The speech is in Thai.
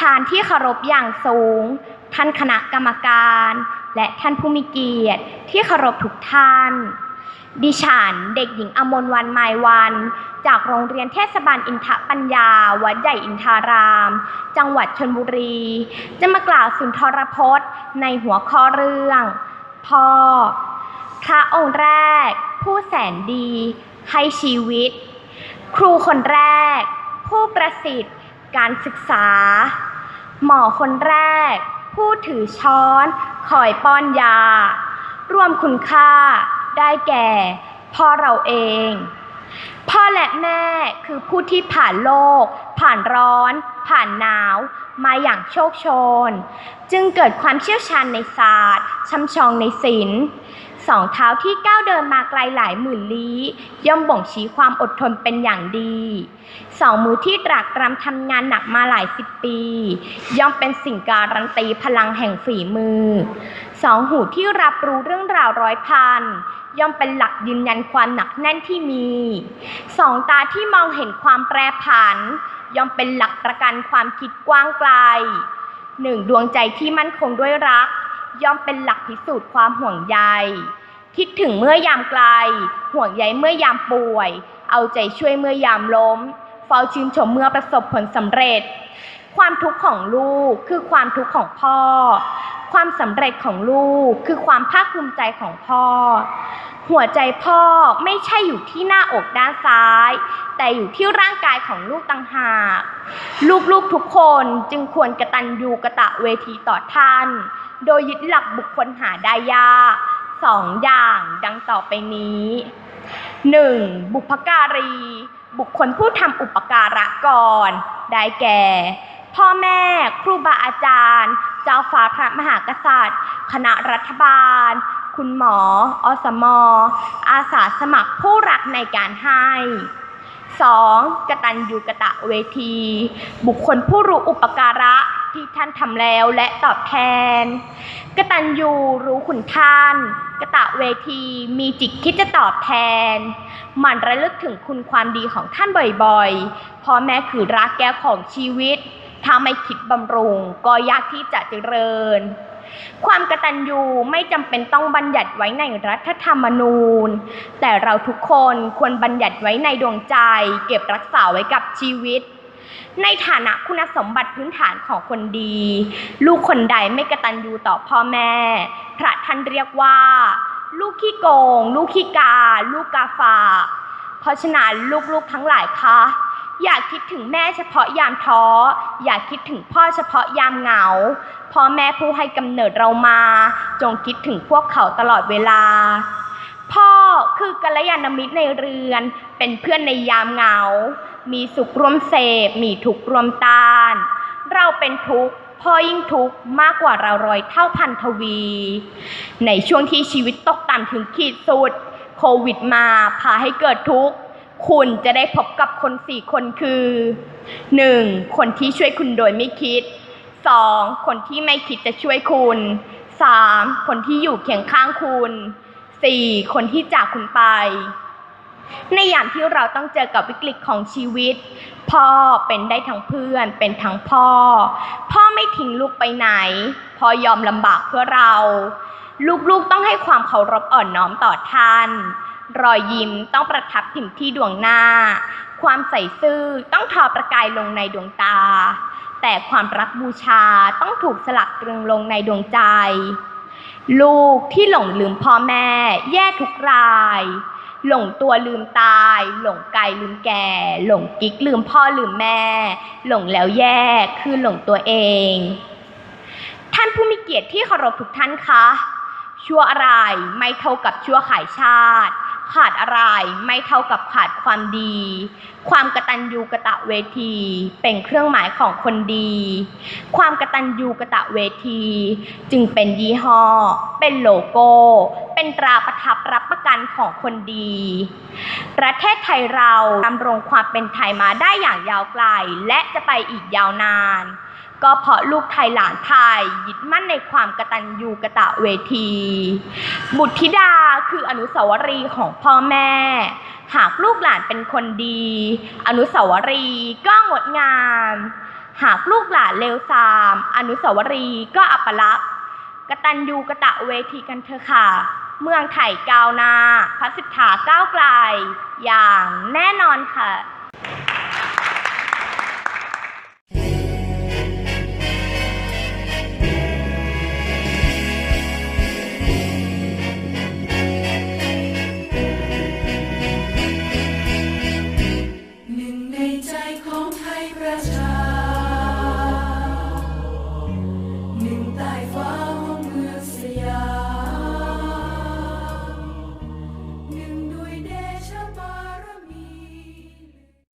ธานที่เคารพอย่างสูง ท่านคณะกรรมการ และท่านผู้มีเกียรติที่เคารพทุกท่าน ดิฉันเด็กหญิงอมนวันไมวัน จากโรงเรียนเทศบาลอินทปัญญา วัดใหญ่อินทาราม จังหวัดชลบุรี จะมากล่าวสุนทรพจน์ในหัวข้อเรื่องพ่อพระองค์แรก ผู้แสนดี ให้ชีวิต ครูคนแรก ผู้ประสิทธิ์การศึกษา หมอคนแรก ผู้ถือช้อนคอยป้อนยา รวมคุณค่าได้แก่ พ่อเราเอง พ่อและแม่คือผู้ที่ผ่านโลก ผ่านร้อน ผ่านหนาว มาอย่างโชคโชน จึงเกิดความเชี่ยวชาญในศาสตร์ช่ำชองในศิลป์ สองเท้าที่ก้าวเดินมาไกลหลายหมื่นลี้ ย่อมบ่งชี้ความอดทนเป็นอย่างดี สองมือที่ตรากตรำทำงานหนักมาหลายสิบปี ย่อมเป็นสิ่งการันตีพลังแห่งฝีมือ สองหูที่รับรู้เรื่องราวร้อยพันย่อมเป็นหลักยืนยันความหนักแน่นที่มี สองตาที่มองเห็นความแปรผัน ย่อมเป็นหลักประกันความคิดกว้างไกลหนึ่งดวงใจที่มั่นคงด้วยรัก ย่อมเป็นหลักพิสูจน์ความห่วงใย คิดถึงเมื่อยามไกล ห่วงใยเมื่อยามป่วย เอาใจช่วยเมื่อยามล้มเฝ้าชื่นชมเมื่อประสบผลสำเร็จ ความทุกข์ของลูกคือความทุกข์ของพ่อ ความสำเร็จของลูกคือความภาคภูมิใจของพ่อ หัวใจพ่อไม่ใช่อยู่ที่หน้าอกด้านซ้าย แต่อยู่ที่ร่างกายของลูกต่างหาก ลูกๆทุกคนจึงควรกระตันยูกระตะเวทีต่อท่าน โดยยึดหลักบุคคลหาได้ยากสองอย่างดังต่อไปนี้ 1. บุพการี บุคคลผู้ทำอุปการะก่อน ได้แก่ พ่อแม่ครูบาอาจารย์ เจ้าฟ้าพระมหากษัตริย์ คณะรัฐบาล คุณหมอ อสม อาสาสมัครผู้รักในการให้ 2. กตัญญูกะตะเวที บุคคลผู้รู้อุปการะที่ท่านทำแล้วและตอบแทน กตัญญูรู้คุณท่าน กะตะเวทีมีจิตคิดจะตอบแทน หมั่นระลึกถึงคุณความดีของท่านบ่อยๆพ่อแม่คือรากแก้วของชีวิต ถ้าไม่คิดบำรุงก็ยากที่จะเจริญ ความกตัญญูไม่จำเป็นต้องบัญญัติไว้ในรัฐธรรมนูญ แต่เราทุกคนควรบัญญัติไว้ในดวงใจ เก็บรักษาไว้กับชีวิต ในฐานะคุณสมบัติพื้นฐานของคนดี ลูกคนใดไม่กตัญญูต่อพ่อแม่ พระท่านเรียกว่า ลูกขี้โกง ลูกขี้กา ลูกกาฝากเพราะฉะนั้นลูกๆทั้งหลายคะ อย่าคิดถึงแม่เฉพาะยามท้อ อย่าคิดถึงพ่อเฉพาะยามเหงาพ่อแม่ผู้ให้กำเนิดเรามา จงคิดถึงพวกเขาตลอดเวลา พ่อคือกัลยาณมิตรในเรือน เป็นเพื่อนในยามเหงา มีสุขร่วมเสพ มีทุกข์ร่วมต้าน เราเป็นทุกข์พ่อยิ่งทุกข์มากกว่าเราร้อยเท่าพันทวี ในช่วงที่ชีวิตตกต่ำถึงขีดสุด โควิดมาพาให้เกิดทุกข์ คุณจะได้พบกับคนสี่คนคือ 1. คนที่ช่วยคุณโดยไม่คิด 2. คนที่ไม่คิดจะช่วยคุณ 3. คนที่อยู่เคียงข้างคุณ 4. คนที่จากคุณไป ในยามที่เราต้องเจอกับวิกฤตของชีวิต พ่อเป็นได้ทั้งเพื่อน เป็นทั้งพ่อ พ่อไม่ทิ้งลูกไปไหน พ่อยอมลำบากเพื่อเรา ลูกๆต้องให้ความเคารพอ่อนน้อมต่อท่าน รอยยิ้มต้องประทับถิ่มที่ดวงหน้า ความใส่ซื่อต้องทอประกายลงในดวงตา แต่ความรักบูชาต้องถูกสลักตรึงลงในดวงใจ ลูกที่หลงลืมพ่อแม่ แย่ทุกราย หลงตัวลืมตาย หลงกายลืมแก่ หลงกิ๊กลืมพ่อลืมแม่ หลงแล้วแย่คือหลงตัวเอง ท่านผู้มีเกียรติที่เคารพทุกท่านคะชั่วอะไรไม่เท่ากับชั่วขายชาติ ขาดอะไรไม่เท่ากับขาดความดี ความกตัญญูกะตะเวที เป็นเครื่องหมายของคนดี ความกตัญญูกะตะเวที จึงเป็นยี่ห้อ เป็นโลโก้ เป็นตราประทับรับประกันของคนดี ประเทศไทยเราดำรงความเป็นไทยมาได้อย่างยาวไกล และจะไปอีกยาวนาน ก็เพราะลูกไทยหลานไทยยึดมั่นในความกตัญญูกะตะเวที บุตรธิดาคืออนุสาวรีย์ของพ่อแม่ หากลูกหลานเป็นคนดี อนุสาวรีย์ก็งดงาม หากลูกหลานเลวทราม อนุสาวรีย์ก็อัปลักษณ์กตัญญูกะตะเวทีกันเถอะค่ะ เมืองไทยก้าวหน้าพระสิทธาก้าวไกล อย่างแน่นอนค่ะ